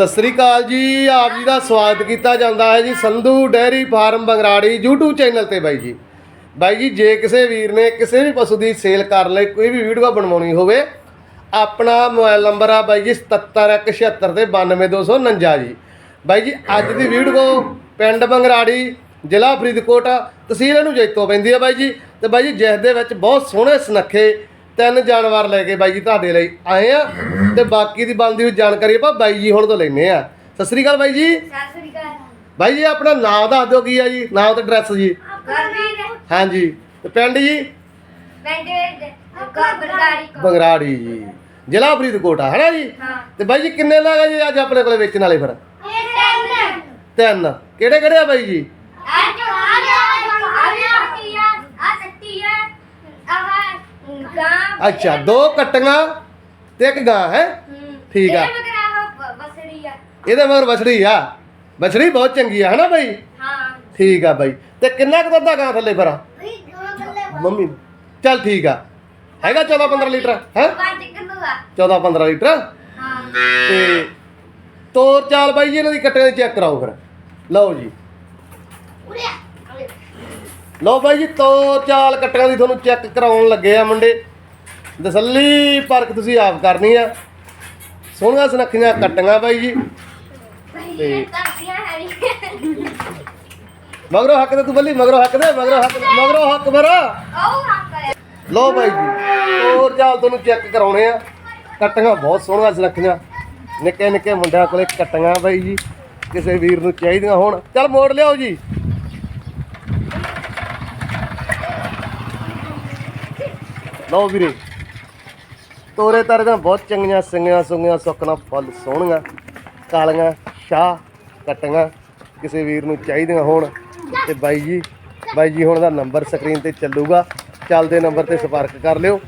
ਸਤਿ ਸ੍ਰੀ ਅਕਾਲ ਜੀ, ਆਪ ਜੀ ਦਾ ਸਵਾਗਤ ਕੀਤਾ ਜਾਂਦਾ ਹੈ ਜੀ Sandhu dairy farm Bangrari YouTube channel ਤੇ ਬਾਈ ਜੀ। ਬਾਈ ਜੀ, ਜੇ ਕਿਸੇ ਵੀਰ ਨੇ ਕਿਸੇ ਵੀ ਪਸ਼ੂ ਦੀ ਸੇਲ ਕਰ ਲਈ, ਕੋਈ ਵੀ ਵੀਡੀਓ ਬਣਵਾਉਣੀ ਹੋਵੇ, ਆਪਣਾ ਮੋਬਾਈਲ ਨੰਬਰ ਆ ਬਾਈ ਜੀ 7776 ਤੇ 92249 ਜੀ। ਬਾਈ ਜੀ, ਅੱਜ ਦੀ ਵੀਡੀਓ ਪਿੰਡ ਬੰਗਰਾੜੀ, ਜ਼ਿਲ੍ਹਾ ਫਰੀਦਕੋਟ, ਤਹਿਸੀਲ ਇਹਨੂੰ ਜੈਤੋ ਪੈਂਦੀ ਆ ਬਾਈ ਜੀ। ਤੇ ਬਾਈ ਜੀ, ਜਿਸ ਦੇ ਵਿੱਚ ਬਹੁਤ ਸੋਹਣੇ ਸੁਨੱਖੇ ਤਿੰਨ ਜਾਨਵਰ ਲੈ ਕੇ ਬਾਈ ਜੀ ਤੁਹਾਡੇ ਲਈ ਆਏ ਆ ਤੇ ਬਾਕੀ ਦੀ ਬਣਦੀ ਹੋਈ ਜਾਣਕਾਰੀ ਆਪਾਂ ਬਾਈ ਜੀ ਹੁਣ ਤੋਂ ਲੈਨੇ ਆ। ਸਤਿ ਸ੍ਰੀ ਅਕਾਲ ਬਾਈ ਜੀ। ਸਤਿ ਸ੍ਰੀ ਅਕਾਲ। ਬਾਈ ਜੀ ਆਪਣਾ ਨਾਮ ਦੱਸ ਦਿਓ ਕੀ ਆ ਜੀ? ਨਾਮ ਤੇ ਐਡਰੈਸ ਜੀ। ਗਰਵੀਰ ਹਾਂਜੀ। ਤੇ ਪਿੰਡ ਜੀ? ਪਿੰਡ ਗਰਗਾੜੀ ਕੋ ਬੰਗਰਾੜੀ ਜੀ। ਜ਼ਿਲ੍ਹਾ ਫਰੀਦਕੋਟ ਆ ਹਨਾ ਜੀ? ਹਾਂ। ਤੇ ਬਾਈ ਜੀ ਕਿੰਨੇ ਲੱਗਾ ਜੀ ਅੱਜ ਆਪਣੇ ਕੋਲੇ ਵੇਚਣ ਵਾਲੇ ਫਿਰ? ਤਿੰਨ। ਕਿਹੜੇ ਕਿਹੜੇ ਆ ਬਾਈ ਜੀ ਆ ਜੋ ਆ ਗਿਆ ਆ ਗਿਆ ਆ ਸੱਤੀ ਹੈ ਆਹ ਗਾਂ ਅੱਛਾ ਦੋ ਕਟੀਆਂ ਤੇ ਇੱਕ ਗਾਂ ਹੈ? ਠੀਕ ਆ। ਇਹ ਮਗਰਾ ਬਸੜੀ ਆ। ਇਹਦੇ ਮਗਰ ਬਛੜੀ ਆ। ਬਛੜੀ ਬਹੁਤ ਚੰਗੀ ਆ ਹਨਾ ਬਾਈ? ਹਾਂ। ਠੀਕ ਆ ਬਾਈ। ਤੇ ਕਿੰਨਾ ਕੁ ਦੁੱਧ ਆ ਗਾਂ ਥੱਲੇ ਫਿਰ? ਮੰਮੀ ਚੱਲ ਠੀਕ ਆ। ਹੈਗਾ 14 15 ਲੀਟਰ ਹੈ? ਪੰਜ ਕਿਲੋ ਆ। 14 15 ਲੀਟਰ। ਹਾਂ। ਤੇ ਤੋਰ ਚਾਲ ਬਾਈ ਜੀ ਇਹਨਾਂ ਦੀ ਕੱਟਿਆਂ ਦੀ ਚੈੱਕ ਕਰਾਓ ਫਿਰ। ਲਓ ਜੀ। ਲਓ ਬਾਈ ਜੀ ਤੋਰ ਚਾਲ ਕੱਟਿਆਂ ਦੀ ਤੁਹਾਨੂੰ ਚੈੱਕ ਕਰਾਉਣ ਲੱਗੇ ਆ ਮੁੰਡੇ। ਤਸੱਲੀ ਪਰਖ ਤੁਸੀਂ ਆਪ ਕਰਨੀ ਆ। ਸੋਹਣੀਆਂ ਸੁਨੱਖੀਆਂ ਕੱਟੀਆਂ ਬਾਈ ਜੀ। ਤੇ ਮਗਰੋਂ ਹੱਕ ਤੇ ਤੂੰ ਬੱਲੀ ਮਗਰੋਂ ਹੱਕ ਦੇ ਮਗਰੋਂ ਹੱਕ ਮਗਰੋਂ ਹੱਕ ਮੇਰਾ। ਲਓ ਬਾਈ ਜੀ ਤੋਰ ਚਾਲ ਤੁਹਾਨੂੰ ਚੈੱਕ ਕਰਾਉਣੇ ਆ। ਕੱਟੀਆਂ ਬਹੁਤ ਸੋਹਣੀਆਂ ਸੁਨੱਖੀਆਂ। ਨਿੱਕੇ ਨਿੱਕੇ ਮੁੰਡਿਆਂ ਕੋਲੇ ਕੱਟੀਆਂ ਬਾਈ ਜੀ। ਕਿਸੇ ਵੀਰ ਨੂੰ ਚਾਹੀਦੀਆਂ ਹੋਣ। ਚੱਲ ਮੋੜ ਲਿਆਓ ਜੀ। ਲਓ ਵੀਰੇ। ਤੋਰੇ ਤਾਰੇ ਤਾਂ ਬਹੁਤ ਚੰਗੀਆਂ ਸਿੰਗੀਆਂ ਸੁੰਗੀਆਂ ਸੁੱਕਣਾ ਫੁੱਲ ਸੋਹਣੀਆਂ, ਕਾਲੀਆਂ ਸ਼ਾਹ ਕੱਟੀਆਂ ਕਿਸੇ ਵੀਰ ਨੂੰ ਚਾਹੀਦੀਆਂ ਹੋਣ। ਤੇ ਬਾਈ ਜੀ ਬਾਈ ਜੀ ਹੁਣ ਦਾ ਨੰਬਰ ਸਕਰੀਨ ਤੇ ਚੱਲੂਗਾ। ਚੱਲਦੇ ਨੰਬਰ ਤੇ ਸੰਪਰਕ ਕਰ ਲਿਓ।